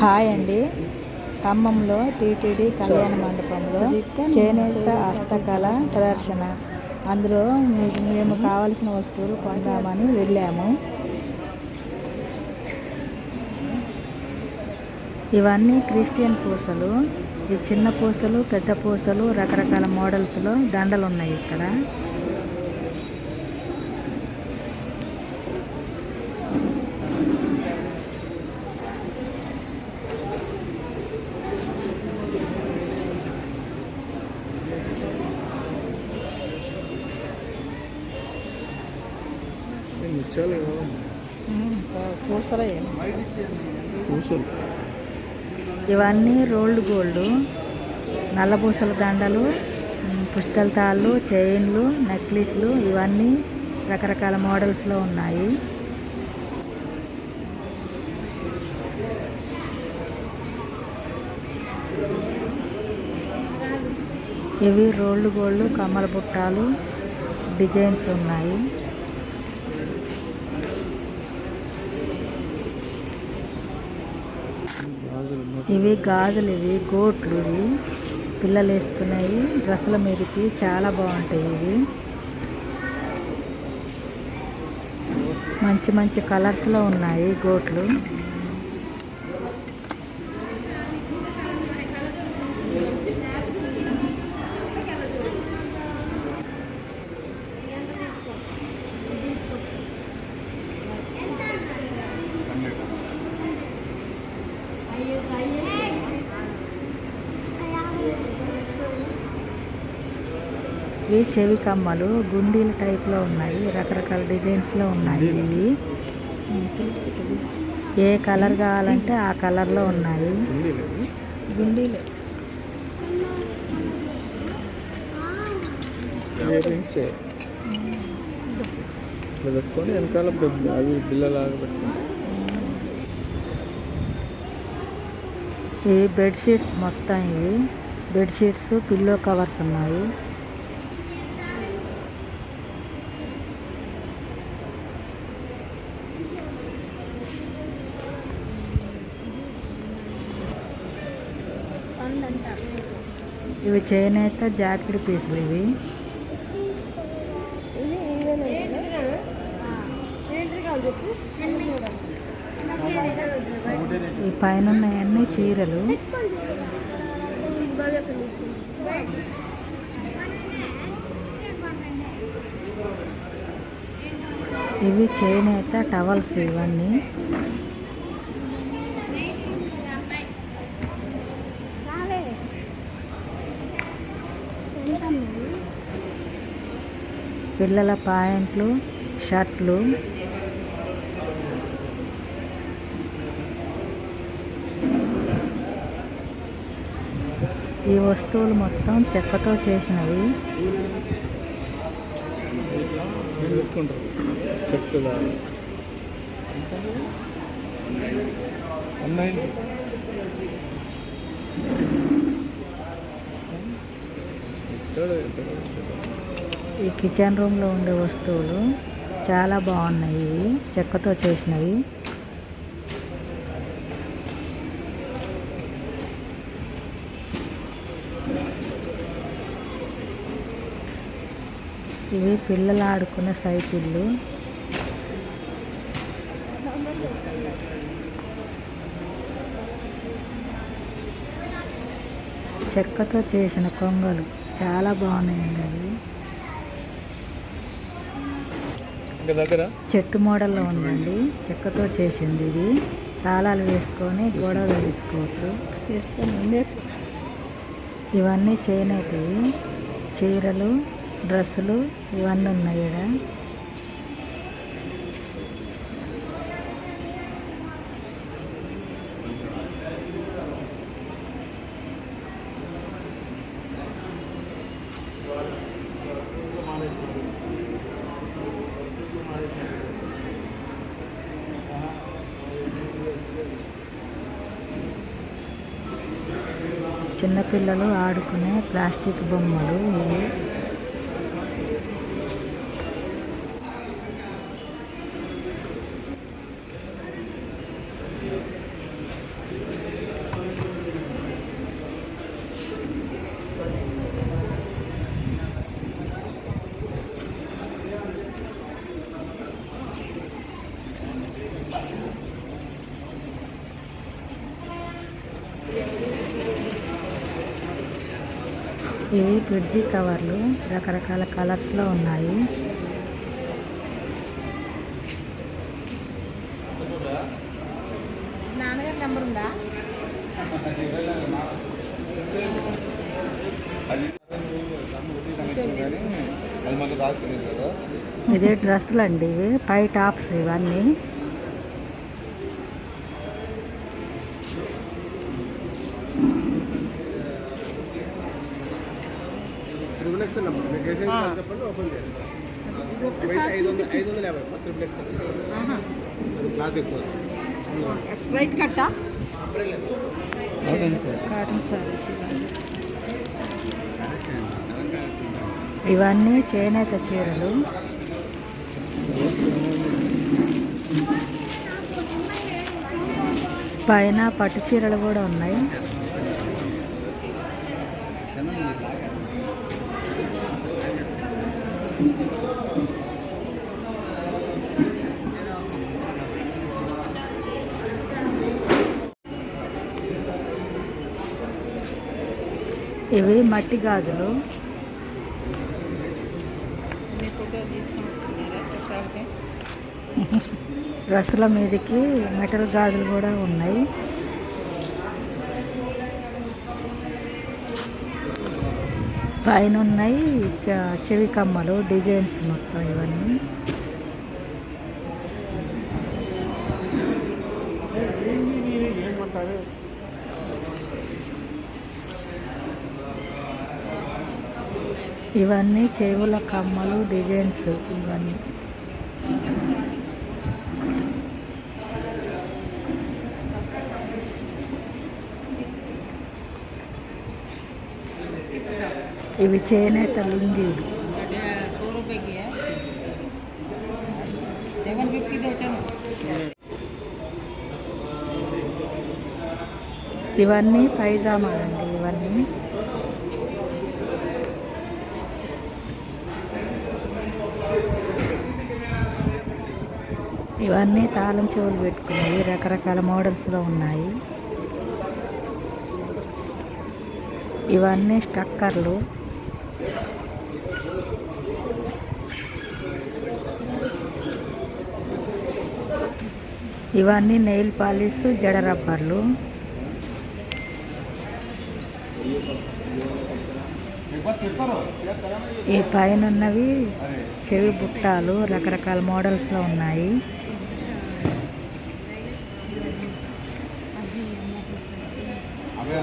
Hi అండి ఖమ్మంలో TTD కళ్యాణ మండపంలో చేనేత హస్తకళ ప్రదర్శన. అందులో మీకు మేము కావలసిన వస్తువులు కొందామని వెళ్ళాము. ఇవన్నీ క్రిస్టియన్ పూసలు. ఈ చిన్న పూసలు పెద్ద పూసలు రకరకాల మోడల్స్లో దండలు ఉన్నాయి ఇక్కడ. ముత్యాలు పూసలే పూసలు. ఇవన్నీ రోల్డ్ గోల్డ్. నల్లపూసల దండలు పుస్తల తాళ్ళు చైన్లు నెక్లెస్లు ఇవన్నీ రకరకాల మోడల్స్లో ఉన్నాయి. ఇవి రోల్డ్ గోల్డ్ కమ్మల బుట్టాలు డిజైన్స్ ఉన్నాయి గాజులు ఇవి గాజులు ఇవి గోట్లు ఇవి. పిల్లలు వేసుకున్నాయి డ్రెస్సుల మీదకి చాలా బాగుంటాయి ఇవి. మంచి మంచి కలర్స్లో ఉన్నాయి గోట్లు ఈ చెవి కమ్మలు గుండీల టైప్లో ఉన్నాయి రకరకాల డిజైన్స్లో ఉన్నాయి ఇవి. ఏ కలర్ కావాలంటే ఆ కలర్లో ఉన్నాయి. గుండీలు పెట్టుకొని వెనకాల అవి బిల్లలాగా పెట్టుకుంటాం ఇవి బెడ్షీట్స్ మొత్తం ఇవి. బెడ్షీట్స్ పిల్లో కవర్స్ ఉన్నాయి. ఇవి చేనేత జాకెట్ పీసులు ఇవి. ఈ పైన ఉన్నాయన్నీ చీరలు. ఇవి చేనేత టవల్స్ ఇవన్నీ. పిల్లల ప్యాంట్లు షర్ట్లు. ఈ వస్తువులు మొత్తం చెక్కతో చేసినవి. చెట్టులా ఈ కిచెన్ రూమ్లో ఉండే వస్తువులు చాలా బాగున్నాయి ఇవి చెక్కతో చేసినవి. ఇవి పిల్లలు ఆడుకునే సైకిళ్ళు. చెక్కతో చేసిన కొంగలు చాలా బాగున్నాయండి అవి. చెట్టు మోడల్లో ఉందండి. చెక్కతో చేసింది ఇది. తాళాలు వేసుకొని గోడ తగిలించుకోవచ్చు ఇవన్నీ చేనేతవి. చీరలు డ్రెస్సులు ఇవన్నీ ఉన్నాయి ఈడ చిన్నపిల్లలు ఆడుకునే ప్లాస్టిక్ బొమ్మలు ఇవి. ఇవి బ్రిడ్జి కవర్లు రకరకాల కలర్స్లో ఉన్నాయి. ఇదే డ్రెస్సులు అండి ఇవి పై టాప్స్ ఇవన్నీ. స్ట్రైట్ కట్టా? కాటన్ సారీస్ ఇవన్నీ చేనేత చీరలు. పైన పట్టు చీరలు కూడా ఉన్నాయి. ఇవి మట్టి గాజులు. డ్రెస్సుల మీదకి మెటల్ గాజులు కూడా ఉన్నాయి. పైన ఉన్నాయి చెవి కమ్మలు డిజైన్స్ మొత్తం ఇవన్నీ. ఇవన్నీ చెవుల కమ్మలు డిజైన్స్ ఇవన్నీ. ఇవి చేనేత లుంగి ఇవన్నీ పైజామాలండి ఇవన్నీ. ఇవన్నీ తాళం చెవులు పెట్టుకున్నాయి రకరకాల మోడల్స్లో ఉన్నాయి. ఇవన్నీ స్టక్కర్లు. ఇవన్నీ నెయిల్ పాలిష్ జడ రబ్బర్లు. ఈ పైన ఉన్నవి చెవి బుట్టాలు రకరకాల మోడల్స్లో ఉన్నాయి అవే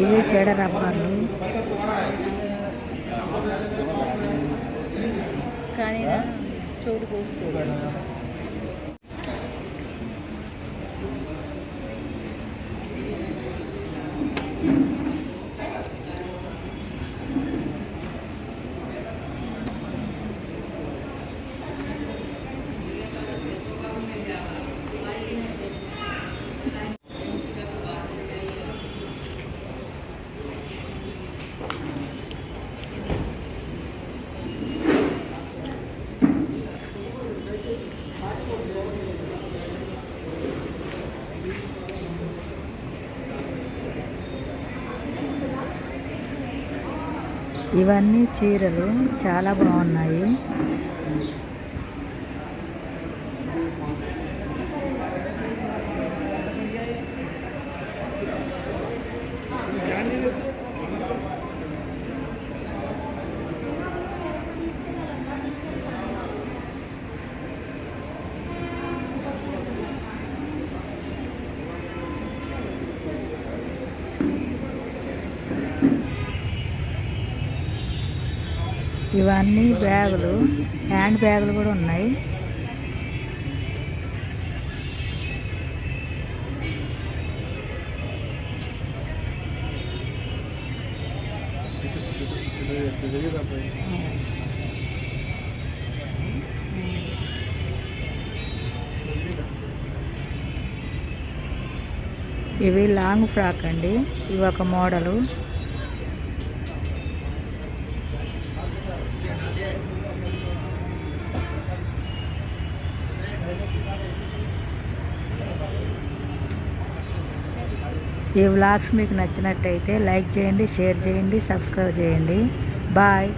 ఇవి జడ రబ్బర్లు కానీ చోటు ఇవన్నీ చీరలు చాలా బాగున్నాయి. ఇవన్నీ బ్యాగులు హ్యాండ్ బ్యాగులు కూడా ఉన్నాయి. ఇవి లాంగ్ ఫ్రాక్ అండి. ఇవి ఒక మోడలు. ఈ వ్లాగ్స్ మీకు నచ్చినట్టయితే లైక్ చేయండి షేర్ చేయండి సబ్స్క్రైబ్ చేయండి. బాయ్.